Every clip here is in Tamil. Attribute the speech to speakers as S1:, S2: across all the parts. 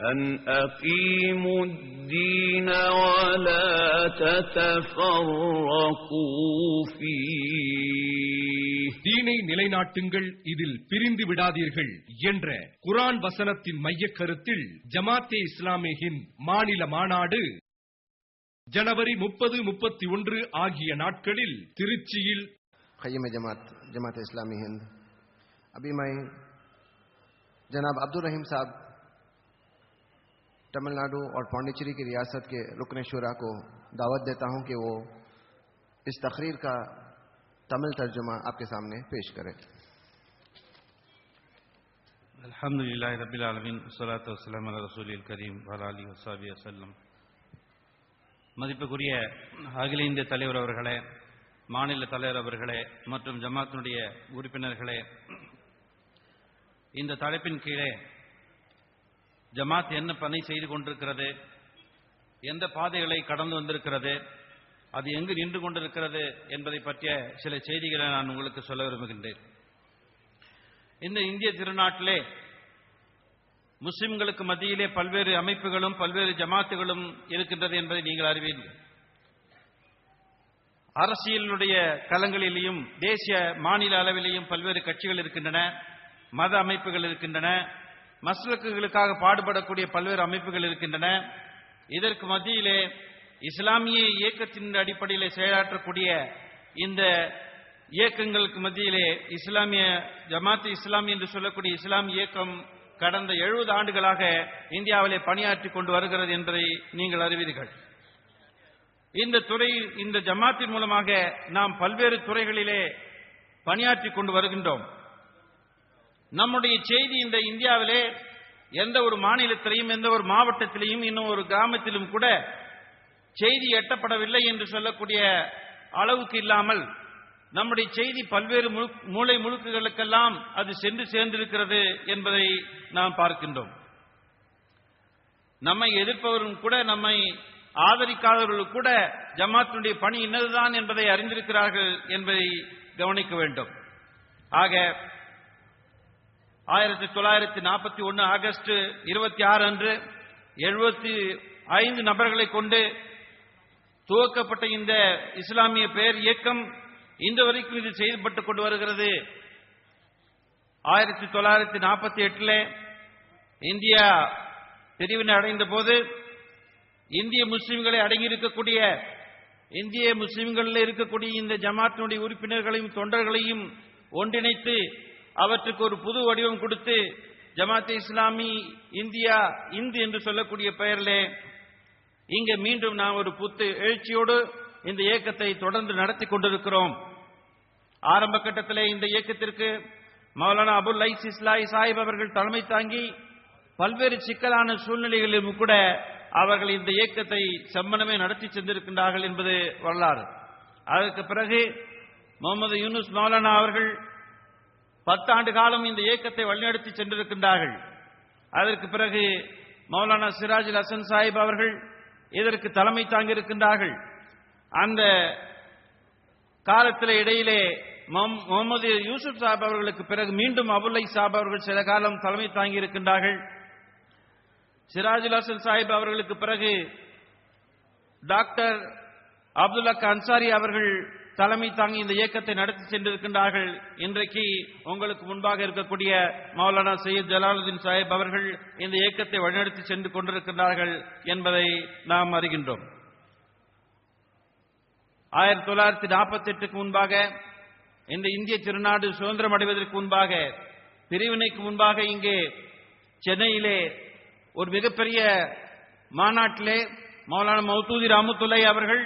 S1: أن أقيموا الدين ولا تتفرقوا فيه
S2: தீனை நிலைநாட்டுங்கள் இதில் பிரிந்து விடாதீர்கள் என்ற குரான் வசனத்தின் மைய கருத்தில் ஜமாத்தே இஸ்லாமியின் மாநில மாநாடு ஜனவரி முப்பது முப்பத்தி ஒன்று ஆகிய நாட்களில் திருச்சியில்
S3: ஜமாத் ஜமாத் இஸ்லாமி ஹிந்த் அபிமாய் ஜனாப் அப்துல் ரஹீம் சாப் تمل ناڈو اور پانڈیچری کی ریاست کے رکن شعرا کو دعوت دیتا ہوں کہ وہ اس تقریر کا تمل ترجمہ آپ کے سامنے پیش کریں
S4: الحمد للہ رب العالمین صلاۃ وسلم علیہ رسول الکریم வலாலி வசாபி وسلم۔ மதிப்புக்குரிய அகில இந்திய தலைவர் அவர்களே மாநில தலைவர் அவர்களே மற்றும் ஜமாத்தினுடைய உறுப்பினர்களே இந்த தலைப்பின் கீழே ஜமாத் என்ன பணி செய்து கொண்டிருக்கிறது? எந்த பாதைகளை கடந்து வந்திருக்கிறது? அது எங்கு நின்று கொண்டிருக்கிறது என்பதை பற்றிய சில செய்திகளை நான் உங்களுக்கு சொல்ல விரும்புகின்றேன். இந்த இந்திய திருநாட்டிலே முஸ்லிம்களுக்கு மத்தியிலே பல்வேறு அமைப்புகளும் பல்வேறு ஜமாத்துகளும் இருக்கின்றது என்பதை நீங்கள் அறிவீர்கள். அரசியலுடைய களங்களிலேயும் தேசிய மாநில அளவிலேயும் பல்வேறு கட்சிகள் இருக்கின்றன மத அமைப்புகள் இருக்கின்றன மஸ்லக்குகளுக்காக பாடுபடக்கூடிய பல்வேறு அமைப்புகள் இருக்கின்றன. இதற்கு மத்தியிலே இஸ்லாமிய இயக்கத்தின் அடிப்படையில் செயலாற்றக்கூடிய இந்த இயக்கங்களுக்கு மத்தியிலே இஸ்லாமிய ஜமாத் இஸ்லாமி என்று சொல்லக்கூடிய இஸ்லாம் இயக்கம் கடந்த எழுபது ஆண்டுகளாக இந்தியாவிலே பணியாற்றி கொண்டு வருகிறது என்பதை நீங்கள் அறிவீர்கள். இந்த துறை இந்த ஜமாத்தின் மூலமாக நாம் பல்வேறு துறைகளிலே பணியாற்றி கொண்டு வருகின்றோம். நம்முடைய செய்தி இந்த இந்தியாவிலே எந்த ஒரு மாநிலத்திலையும் எந்த ஒரு மாவட்டத்திலையும் இன்னும் ஒரு கிராமத்திலும் கூட செய்தி எட்டப்படவில்லை என்று சொல்லக்கூடிய அளவுக்கு இல்லாமல் நம்முடைய செய்தி பல்வேறு முழு- மூலை முழுக்குகளுக்கெல்லாம் அது சென்று சேர்ந்திருக்கிறது என்பதை நாம் பார்க்கின்றோம். நம்மை எதிர்ப்பவரும் கூட நம்மை ஆதரிக்காதவர்கள் கூட ஜமாத்தினுடைய பணி என்னதுதான் என்பதை அறிந்திருக்கிறார்கள் என்பதை கவனிக்க வேண்டும். ஆக ஆயிரத்தி தொள்ளாயிரத்தி நாற்பத்தி ஒன்று ஆகஸ்ட் இருபத்தி ஆறு அன்று எழுபத்தி ஐந்து நபர்களை கொண்டு துவக்கப்பட்ட இந்த இஸ்லாமிய பெயர் இயக்கம் இந்த வரைக்கும் இது செயல்பட்டுக் கொண்டு வருகிறது. ஆயிரத்தி தொள்ளாயிரத்தி நாற்பத்தி எட்டில் இந்தியா பிரிவினை அடைந்த போது இந்திய முஸ்லிம்களை அடங்கியிருக்கக்கூடிய இந்திய முஸ்லிம்களில் இருக்கக்கூடிய இந்த ஜமாத்தினுடைய உறுப்பினர்களையும் தொண்டர்களையும் ஒன்றிணைத்து அவற்றுக்கு ஒரு புது வடிவம் கொடுத்து ஜமாத்தே இஸ்லாமி இந்தியா இந்து என்று சொல்லக்கூடிய பெயரிலே இங்கே மீண்டும் நாம் ஒரு புத்து எழுச்சியோடு இந்த இயக்கத்தை தொடர்ந்து நடத்தி கொண்டிருக்கிறோம். ஆரம்ப கட்டத்திலே இந்த இயக்கத்திற்கு மௌலானா அபுல் லைஸ் இஸ்லாய் சாஹிப் அவர்கள் தலைமை தாங்கி பல்வேறு சிக்கலான சூழ்நிலைகளிலும் கூட அவர்கள் இந்த இயக்கத்தை செம்மனமே நடத்தி சென்றிருக்கின்றார்கள் என்பது வரலாறு. அதற்கு பிறகு முகமது யூனுஸ் மௌலானா அவர்கள் பத்தாண்டு காலம் இந்த இயக்கத்தை வழிநடத்தி சென்றிருக்கின்றார்கள். அதற்கு பிறகு மௌலானா சிராஜுல் ஹசன் சாஹிப் அவர்கள் இதற்கு தலைமை தாங்கியிருக்கின்றார்கள். அந்த காலத்தில் இடையிலே முகமது யூசுப் சாஹிப் அவர்களுக்கு பிறகு மீண்டும் அபுல்லை சாஹிப் அவர்கள் சில காலம் தலைமை தாங்கி இருக்கின்றார்கள் சிராஜுல் ஹசன் சாஹிப் அவர்களுக்கு பிறகு டாக்டர் அப்துல்லா அன்சாரி அவர்கள் தலைமை தாங்கி இந்த இயக்கத்தை நடத்தி சென்றிருக்கின்றார்கள். இன்றைக்கு உங்களுக்கு முன்பாக இருக்கக்கூடிய மௌலானா சையத் ஜலாலுதீன் சாஹிப் அவர்கள் இந்த இயக்கத்தை வழிநடத்தி சென்று கொண்டிருக்கின்றார்கள் என்பதை நாம் அறிகின்றோம். ஆயிரத்தி தொள்ளாயிரத்தி நாற்பத்தி எட்டுக்கு முன்பாக இந்த இந்திய திருநாடு சுதந்திரம் அடைவதற்கு முன்பாக பிரிவினைக்கு முன்பாக இங்கே சென்னையிலே ஒரு மிகப்பெரிய மாநாட்டிலே மௌலானா மௌதூதி ராமத்துல்லை அவர்கள்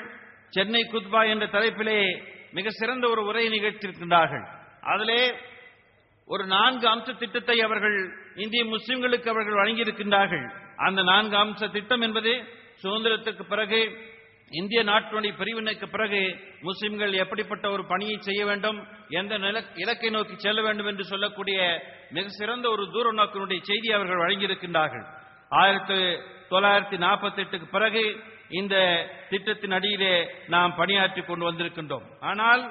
S4: சென்னை குத்பா என்ற தலைப்பிலே மிக சிறந்த ஒரு உரை நிகழ்த்தியிருக்கின்றார்கள். அதிலே ஒரு நான்கு அம்ச திட்டத்தை அவர்கள் இந்திய முஸ்லிம்களுக்கு அவர்கள் வழங்கியிருக்கின்றார்கள். அந்த நான்கு அம்ச திட்டம் என்பது சுதந்திரத்துக்கு பிறகு இந்திய நாட்டினுடைய பிரிவினைக்கு பிறகு முஸ்லிம்கள் எப்படிப்பட்ட ஒரு பணியை செய்ய வேண்டும் எந்த நில- இலக்கை நோக்கி செல்ல வேண்டும் என்று சொல்லக்கூடிய மிக சிறந்த ஒரு தூர நோக்கினுடைய செய்தி அவர்கள் வழங்கியிருக்கின்றார்கள். ஆயிரத்தி தொள்ளாயிரத்தி நாற்பத்தி எட்டுக்கு பிறகு இந்த திட்டத்தின் அடியிலே நாம் பணியாற்றி கொண்டு வந்திருக்கின்றோம். ஆனால்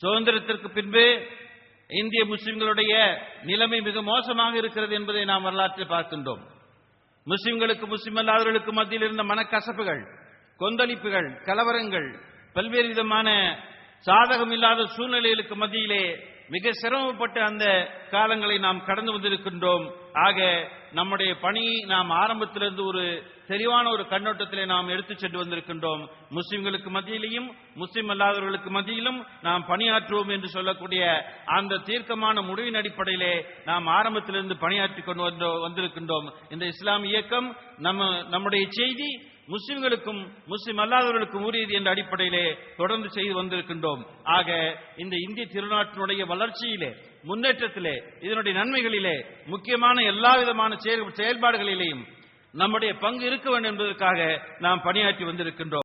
S4: சுதந்திரத்திற்கு பின்பு இந்திய முஸ்லிம்களுடைய நிலைமை மிக மோசமாக இருக்கிறது என்பதை நாம் வரலாற்றில் பார்க்கின்றோம். முஸ்லிம்களுக்கு முஸ்லிம் அல்லாதவர்களுக்கு மத்தியில் இருந்த மனக்கசப்புகள் கொந்தளிப்புகள் கலவரங்கள் பல்வேறு விதமான சாதகம் இல்லாத சூழ்நிலைகளுக்கு மத்தியிலே மிக சிரமப்பட்ட அந்த காலங்களை நாம் கடந்து வந்திருக்கின்றோம். ஆக நம்முடைய பணி நாம் ஆரம்பத்திலிருந்து ஒரு தெளிவான ஒரு கண்ணோட்டத்திலே நாம் எடுத்துச் சென்று வந்திருக்கின்றோம். முஸ்லிம்களுக்கு மத்தியிலையும் முஸ்லிம் அல்லாதவர்களுக்கு மத்தியிலும் நாம் பணியாற்றுவோம் என்று சொல்லக்கூடிய அந்த தீர்க்கமான முடிவின் அடிப்படையிலே நாம் ஆரம்பத்திலிருந்து பணியாற்றி கொண்டு வந்து வந்திருக்கின்றோம். இந்த இஸ்லாம் இயக்கம் நம்ம நம்முடைய செய்தி முஸ்லிம்களுக்கும் முஸ்லிம் அல்லாதவர்களுக்கும் உரியது என்ற அடிப்படையிலே தொடர்ந்து செய்து வந்திருக்கின்றோம். ஆக இந்த இந்திய திருநாட்டினுடைய வளர்ச்சியிலே முன்னேற்றத்திலே இதனுடைய நன்மைகளிலே முக்கியமான எல்லா விதமான செயல்- செயல்பாடுகளிலேயும் நம்முடைய பங்கு இருக்க வேண்டும் என்பதற்காக நாம் பணியாற்றி வந்திருக்கின்றோம்.